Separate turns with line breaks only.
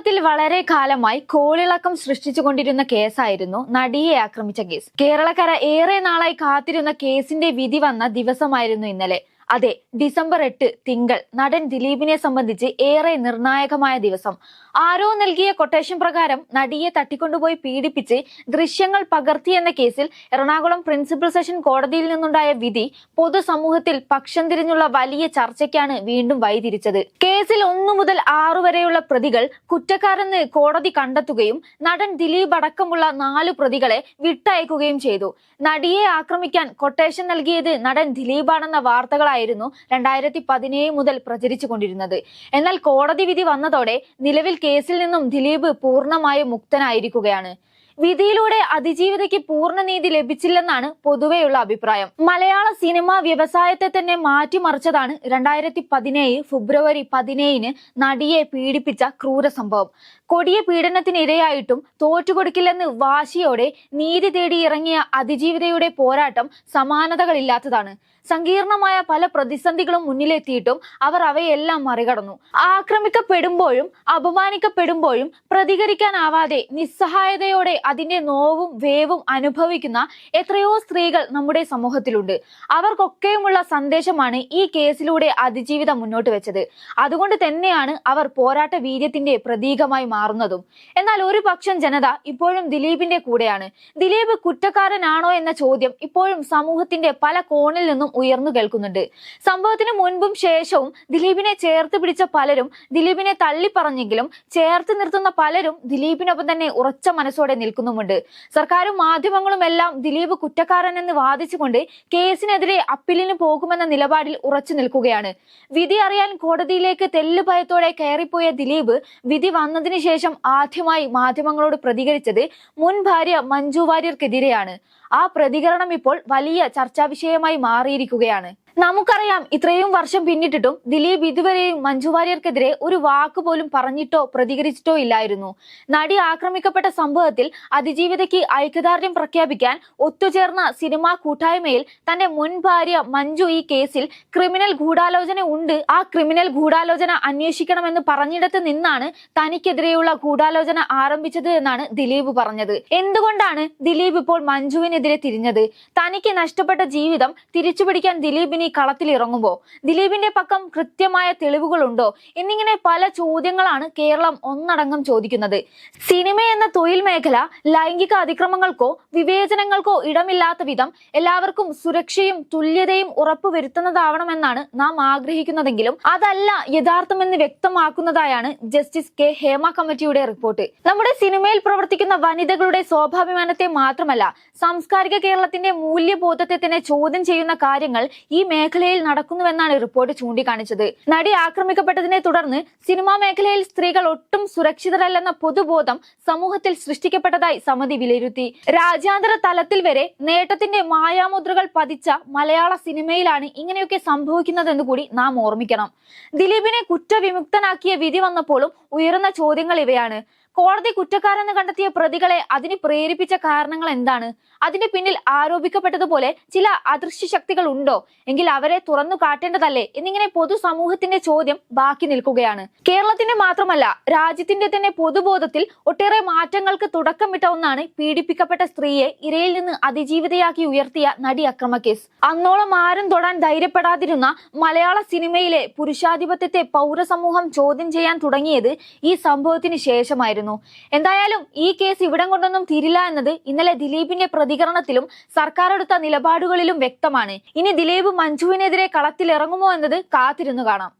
കേരളത്തിൽ വളരെ കാലമായി കോളിളക്കം സൃഷ്ടിച്ചുകൊണ്ടിരുന്ന കേസായിരുന്നു നടിയെ ആക്രമിച്ച കേസ്. കേരളക്കര ഏറെ നാളായി കാത്തിരുന്ന കേസിന്റെ വിധി വന്ന ദിവസമായിരുന്നു ഇന്നലെ. അതെ ഡിസംബർ എട്ട് തിങ്കൾ. നടൻ ദിലീപിനെ സംബന്ധിച്ച് ഏറെ നിർണായകമായ ദിവസം. ആരോ നൽകിയ കൊട്ടേഷൻ പ്രകാരം നടിയെ തട്ടിക്കൊണ്ടുപോയി പീഡിപ്പിച്ച് ദൃശ്യങ്ങൾ പകർത്തി എന്ന കേസിൽ എറണാകുളം പ്രിൻസിപ്പൽ സെഷൻ കോടതിയിൽ നിന്നുണ്ടായ വിധി പൊതുസമൂഹത്തിൽ പക്ഷം തിരിഞ്ഞുള്ള വലിയ ചർച്ചയ്ക്കാണ് വീണ്ടും വഴിതിരിച്ചത്. കേസിൽ ഒന്നു മുതൽ ആറു വരെയുള്ള പ്രതികൾ കുറ്റക്കാരെന്ന് കോടതി കണ്ടെത്തുകയും നടൻ ദിലീപ് അടക്കമുള്ള നാലു പ്രതികളെ വിട്ടയക്കുകയും ചെയ്തു. നടിയെ ആക്രമിക്കാൻ കൊട്ടേഷൻ നൽകിയത് നടൻ ദിലീപാണെന്ന വാർത്തകളായിരുന്നു രണ്ടായിരത്തി പതിനേഴ് മുതൽ പ്രചരിച്ചു കൊണ്ടിരുന്നത് എന്നാൽ കോടതി വിധി വന്നതോടെ നിലവിൽ കേസിൽ നിന്നും ദിലീപ് പൂർണമായും മുക്തനായിരിക്കുകയാണ്. വിധിയിലൂടെ അതിജീവിതയ്ക്ക് പൂർണ നീതി ലഭിച്ചില്ലെന്നാണ് പൊതുവെയുള്ള അഭിപ്രായം. മലയാള സിനിമാ വ്യവസായത്തെ തന്നെ മാറ്റിമറിച്ചതാണ് രണ്ടായിരത്തി പതിനേഴ് ഫെബ്രുവരി പതിനേഴിന് നടിയെ പീഡിപ്പിച്ച ക്രൂര സംഭവം. കൊടിയ പീഡനത്തിനിരയായിട്ടും തോറ്റുകൊടുക്കില്ലെന്ന് വാശിയോടെ നീതി തേടി ഇറങ്ങിയ അതിജീവിതയുടെ പോരാട്ടം സമാനതകളില്ലാത്തതാണ്. സങ്കീർണമായ പല പ്രതിസന്ധികളും മുന്നിലെത്തിയിട്ടും അവർ അവയെല്ലാം മറികടന്നു. ആക്രമിക്കപ്പെടുമ്പോഴും അപമാനിക്കപ്പെടുമ്പോഴും പ്രതികരിക്കാനാവാതെ നിസ്സഹായതയോടെ അതിന്റെ നോവും വേവും അനുഭവിക്കുന്ന എത്രയോ സ്ത്രീകൾ നമ്മുടെ സമൂഹത്തിലുണ്ട്. അവർക്കൊക്കെയുമുള്ള സന്ദേശമാണ് ഈ കേസിലൂടെ അതിജീവിതം മുന്നോട്ട് വെച്ചത്. അതുകൊണ്ട് തന്നെയാണ് അവർ പോരാട്ട വീര്യത്തിന്റെ പ്രതീകമായി മാറുന്നതും. എന്നാൽ ഒരു പക്ഷം ജനത ഇപ്പോഴും ദിലീപിന്റെ കൂടെയാണ്. ദിലീപ് കുറ്റക്കാരനാണോ എന്ന ചോദ്യം ഇപ്പോഴും സമൂഹത്തിന്റെ പല കോണിൽ നിന്നും ഉയർന്നു കേൾക്കുന്നുണ്ട്. സംഭവത്തിന് മുൻപും ശേഷവും ദിലീപിനെ ചേർത്ത് പിടിച്ച പലരും ദിലീപിനെ തള്ളിപ്പറഞ്ഞെങ്കിലും ചേർത്ത് നിർത്തുന്ന പലരും ദിലീപിനൊപ്പം തന്നെ ഉറച്ച മനസ്സോടെ നിൽക്കുന്നുമുണ്ട് സർക്കാരും മാധ്യമങ്ങളും എല്ലാം ദിലീപ് കുറ്റക്കാരനെന്ന് വാദിച്ചുകൊണ്ട് കേസിനെതിരെ അപ്പീലിന് പോകുമെന്ന നിലപാടിൽ ഉറച്ചു നിൽക്കുകയാണ്. വിധി അറിയാൻ കോടതിയിലേക്ക് തെല്ലുഭയത്തോടെ കയറിപ്പോയ ദിലീപ് വിധി വന്നതിന് ശേഷം ആദ്യമായി മാധ്യമങ്ങളോട് പ്രതികരിച്ചത് മുൻ ഭാര്യ മഞ്ജു വാര്യർക്കെതിരെയാണ്. ആ പ്രതികരണം ഇപ്പോൾ വലിയ ചർച്ചാ വിഷയമായി മാറിയിരിക്കുകയാണ്. നമുക്കറിയാം ഇത്രയും വർഷം പിന്നിട്ടിട്ടും ദിലീപ് ഇതുവരെയും മഞ്ജു വാര്യർക്കെതിരെ ഒരു വാക്ക് പോലും പറഞ്ഞിട്ടോ പ്രതികരിച്ചിട്ടോ ഇല്ലായിരുന്നു. നടി ആക്രമിക്കപ്പെട്ട സംഭവത്തിൽ അതിജീവിതയ്ക്ക് ഐക്യദാർഢ്യം പ്രഖ്യാപിക്കാൻ ഒത്തുചേർന്ന സിനിമാ കൂട്ടായ്മയിൽ തന്റെ മുൻ ഭാര്യ മഞ്ജു ഈ കേസിൽ ക്രിമിനൽ ഗൂഢാലോചന ഉണ്ട്. ആ ക്രിമിനൽ ഗൂഢാലോചന അന്വേഷിക്കണമെന്ന് പറഞ്ഞിടത്ത് നിന്നാണ് തനിക്കെതിരെയുള്ള ഗൂഢാലോചന ആരംഭിച്ചത് എന്നാണ് ദിലീപ് പറഞ്ഞത്. എന്തുകൊണ്ടാണ് ദിലീപ് ഇപ്പോൾ മഞ്ജുവിനെതിരെ തിരിഞ്ഞത്? തനിക്ക് നഷ്ടപ്പെട്ട ജീവിതം തിരിച്ചുപിടിക്കാൻ ദിലീപിന് ഇറങ്ങുമ്പോൾ ദിലീപിന്റെ പക്കം കൃത്യമായ തെളിവുകളുണ്ടോ? എന്നിങ്ങനെ പല ചോദ്യങ്ങളാണ് കേരളം ഒന്നടങ്കം ചോദിക്കുന്നത്. സിനിമ എന്ന തൊഴിൽ മേഖല ലൈംഗിക അതിക്രമങ്ങൾക്കോ വിവേചനങ്ങൾക്കോ ഇടമില്ലാത്ത വിധം എല്ലാവർക്കും സുരക്ഷയും തുല്യതയും ഉറപ്പുവരുത്തുന്നതാവണമെന്നാണ് നാം ആഗ്രഹിക്കുന്നതെങ്കിലും അതല്ല യഥാർത്ഥമെന്ന് വ്യക്തമാക്കുന്നതായാണ് ജസ്റ്റിസ് കെ. ഹേമ കമ്മിറ്റിയുടെ റിപ്പോർട്ട്. നമ്മുടെ സിനിമയിൽ പ്രവർത്തിക്കുന്ന വനിതകളുടെ സ്വാഭാഭിമാനത്തെ മാത്രമല്ല സാംസ്കാരിക കേരളത്തിന്റെ മൂല്യബോധത്തെ തന്നെ ചോദ്യം ചെയ്യുന്ന കാര്യങ്ങൾ ഈ മേഖലയിൽ നടക്കുന്നുവെന്നാണ് റിപ്പോർട്ട് ചൂണ്ടിക്കാണിച്ചത്. നടി ആക്രമിക്കപ്പെട്ടതിനെ തുടർന്ന് സിനിമാ മേഖലയിൽ സ്ത്രീകൾ ഒട്ടും സുരക്ഷിതരല്ലെന്ന പൊതുബോധം സമൂഹത്തിൽ സൃഷ്ടിക്കപ്പെട്ടതായി സമിതി വിലയിരുത്തി. രാജ്യാന്തര തലത്തിൽ വരെ നേട്ടത്തിന്റെ മായാമുദ്രകൾ പതിച്ച മലയാള സിനിമയിലാണ് ഇങ്ങനെയൊക്കെ സംഭവിക്കുന്നതെന്ന് കൂടി നാം ഓർമ്മിക്കണം. ദിലീപിനെ കുറ്റവിമുക്തനാക്കിയ വിധി വന്നപ്പോഴും ഉയർന്ന ചോദ്യങ്ങൾ ഇവയാണ്. കോടതി കുറ്റക്കാരെന്ന് കണ്ടെത്തിയ പ്രതികളെ അതിന് പ്രേരിപ്പിച്ച കാരണങ്ങൾ എന്താണ്? അതിന്റെ പിന്നിൽ ആരോപിക്കപ്പെട്ടതുപോലെ ചില അദൃശ്യ ശക്തികൾ ഉണ്ടോ? എങ്കിൽ അവരെ തുറന്നു കാട്ടേണ്ടതല്ലേ? എന്നിങ്ങനെ പൊതുസമൂഹത്തിന്റെ ചോദ്യം ബാക്കി നിൽക്കുകയാണ്. കേരളത്തിന്റെ മാത്രമല്ല രാജ്യത്തിന്റെ തന്നെ പൊതുബോധത്തിൽ ഒട്ടേറെ മാറ്റങ്ങൾക്ക് തുടക്കമിട്ട ഒന്നാണ് പീഡിപ്പിക്കപ്പെട്ട സ്ത്രീയെ ഇരയിൽ നിന്ന് അതിജീവിതയാക്കി ഉയർത്തിയ നടി അക്രമ കേസ്. അന്നോളം ആരും തൊടാൻ ധൈര്യപ്പെടാതിരുന്ന മലയാള സിനിമയിലെ പുരുഷാധിപത്യത്തെ പൗരസമൂഹം ചോദ്യം ചെയ്യാൻ തുടങ്ങിയത് ഈ സംഭവത്തിന് ശേഷമായിരുന്നു. എന്തായാലും ഈ കേസ് ഇവിടം കൊണ്ടൊന്നും തീരില്ല എന്നത് ഇന്നലെ ദിലീപിന്റെ പ്രതികരണത്തിലും സർക്കാർ എടുത്ത നിലപാടുകളിലും വ്യക്തമാണ്. ഇനി ദിലീപ് മഞ്ജുവിനെതിരെ കളത്തിലിറങ്ങുമോ എന്നത് കാത്തിരുന്നു കാണാം.